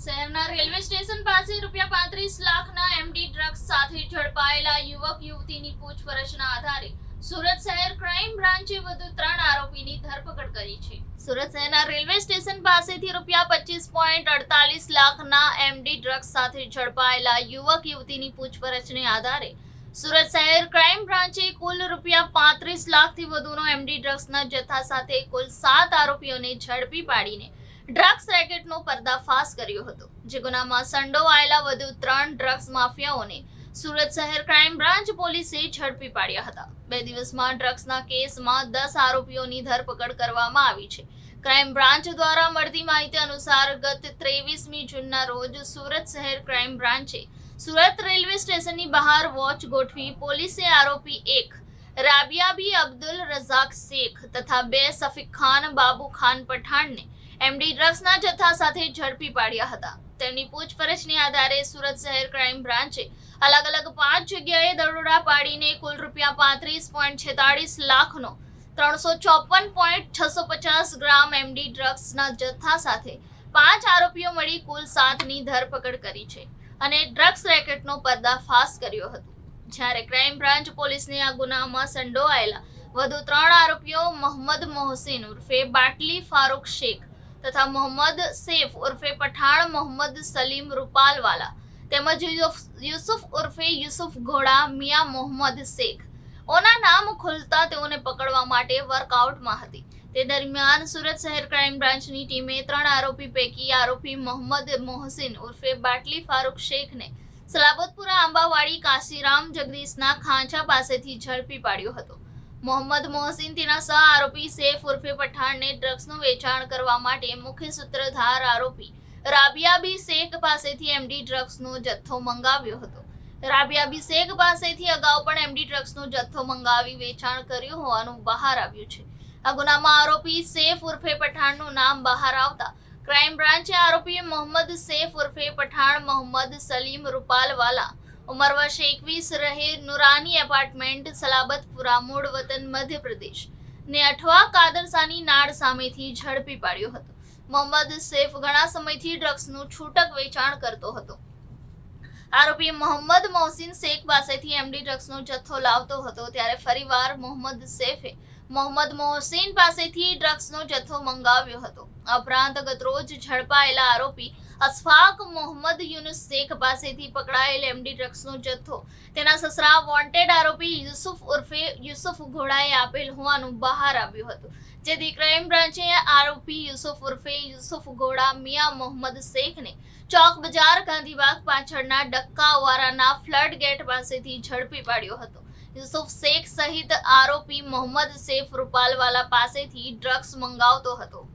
શહેરના railway station પાસે રૂપિયા પાંત્રીસ લાખના એમડી ડ્રગ્સ સાથે ઝડપાયેલા યુવક, યુવતીની પૂછપરછના આધારે સુરત શહેર ક્રાઇમ બ્રાન્ચે વધુ ત્રણ આરોપીની ધરપકડ કરી છે. સુરત શહેરના રેલવે સ્ટેશન પાસેથી રૂપિયા પચીસ પોઈન્ટ અડતાલીસ લાખના એમડી ડ્રગ્સ સાથે ઝડપાયેલા યુવક, યુવતીની પૂછપરછને આધારે સુરત શહેર ક્રાઇમ બ્રાન્ચે કુલ રૂપિયા પાંત્રીસ લાખથી વધુનો એમડી ડ્રગ્સના જથ્થા સાથે કુલ સાત આરોપીઓને ઝડપી પાડીને ડ્રગ્સ રેકેટનો પર્દાફાશ કર્યો હતો, જે ગુનામાં સંડોવાયેલા વધુ ત્રણ ડ્રગ્સ માફિયાઓને સુરત શહેર ક્રાઇમ બ્રાન્ચ પોલીસે ઝડપી પાડ્યા હતા. બે દિવસમાં ડ્રગ્સના કેસમાં દસ આરોપીઓની ધરપકડ કરવામાં આવી છે. ક્રાઇમ બ્રાન્ચ દ્વારા મળતી માહિતી અનુસાર ગત ત્રેવીસમી જૂનના રોજ સુરત શહેર ક્રાઇમ બ્રાન્ચે સુરત રેલવે સ્ટેશનની બહાર વોચ ગોઠવી પોલીસે આરોપી એક, રાબિયાબી અબ્દુલ રઝાક શેખ તથા બે સફીક ખાન, બાબુ ખાન પઠાણને એમડી ડ્રગ્સના જથ્થા સાથે ઝડપી પાડ્યા હતા. તેમની પૂછપરછની આધારે સુરત શહેર ક્રાઇમ બ્રાન્ચે અલગ અલગ પાંચ જગ્યાએ દરોડા પાડીને કુલ રૂપિયા પાંત્રીસ પોઈન્ટ છેતાળીસ લાખનો ત્રણસો ચોપન પોઈન્ટ છસો પચાસ ગ્રામ એમડી ડ્રગ્સના જથ્થા સાથે પાંચ આરોપીઓ મળી કુલ સાતની ધરપકડ કરી છે અને ડ્રગ્સ રેકેટનો પર્દાફાશ કર્યો હતો. જ્યારે ક્રાઇમ બ્રાન્ચ પોલીસને આ ગુનામાં સંડોવાયેલા વધુ ત્રણ આરોપીઓ મોહમ્મદ મોહસિન ઉર્ફે બાટલી ફારૂક શેખ તથા મોહમ્મદ સૈફ ઉર્ફે પઠાણ, મોહમ્મદ સલીમ રૂપાલવાલા. તેમજ યુસુફ- ઉર્ફે યુસુફ ઘોડા, મિયા મોહમ્મદ શેખ. ઓના નામ ખુલતા તેઓને પકડવા માટે વર્કઆઉટમાં હતી. તે દરમિયાન સુરત શહેર ક્રાઇમ બ્રાન્ચની ટીમે ત્રણ આરોપી પૈકી આરોપી મોહમ્મદ મોહસિન ઉર્ફે બાટલી ફારૂક શેખને સલાબતપુરા આંબાવાડી કાશીરામ જગદીશના ખાંચા પાસેથી ઝડપી પાડ્યો હતો. મોહમ્મદ મોહસિન સહ આરોપી સૈફ ઉર્ફે પઠાણને ડ્રગ્સનું વેચાણ કરવા માટે મુખ્ય સૂત્રધાર આરોપી રાબિયાબી શેખ પાસેથી એમડી ડ્રગ્સનો જથ્થો મંગાવ્યો હતો. રાબિયાબી શેખ પાસેથી અગાઉ પણ એમડી ડ્રગ્સનો જથ્થો મંગાવી વેચાણ કર્યું હોવાનું બહાર આવ્યું છે. આ ગુનામાં આરોપી સૈફ ઉર્ફે પઠાણનું નામ બહાર આવતા ક્રાઇમ બ્રાન્ચે આરોપી મોહમ્મદ સૈફ ઉર્ફે પઠાણ મોહમ્મદ સલીમ રૂપાલવાલા ઉંમર વર્ષ એકવીસ રહે નુરાની એપાર્ટમેન્ટ સલાબતપુરા મૂળ વતન મધ્યપ્રદેશ. ને અઠવા કાદરસાની નાળ સામેથી ઝડપી પાડ્યો હતો. મોહમ્મદ સૈફ ઘણા સમયથી ડ્રગ્સનું છૂટક વેચાણ કરતો હતો. આરોપી મોહમ્મદ મોહસિન શેખ પાસેથી એમડી ડ્રગ્સનો જથ્થો લાવતો હતો ત્યારે ફરીવાર મોહમ્મદ સૈફે મોહમ્મદ મોહસિન પાસેથી ડ્રગ્સનો જથ્થો મંગાવ્યો હતો. ઉપરાંત ગતરોજ ઝડપાયેલા આરોપી અસફાક મોહમ્મદ યુનુસ શેખ પાસેથી પકડાયેલ એમડી ડ્રગ્સનો જથ્થો. તેના સસરા વોન્ટેડ આરોપી યુસુફ ઉર્ફે યુસુફ ઘોડાએ આપેલ હોવાનું બહાર આવ્યું હતું. જેથી ક્રાઇમ બ્રાન્ચે આરોપી યુસુફ ઉર્ફે યુસુફ ઘોડા મિયા મોહમ્મદ શેખને ચોક બજાર ગાંધીબાગ પાછળના ડક્કાવારાના ફ્લડ ગેટ પાસેથી ઝડપી પાડ્યો હતો. યુસુફ શેખ સહિત આરોપી મોહમ્મદ સેફ રૂપાલવાલા પાસેથી ડ્રગ્સ મંગાવતો હતો.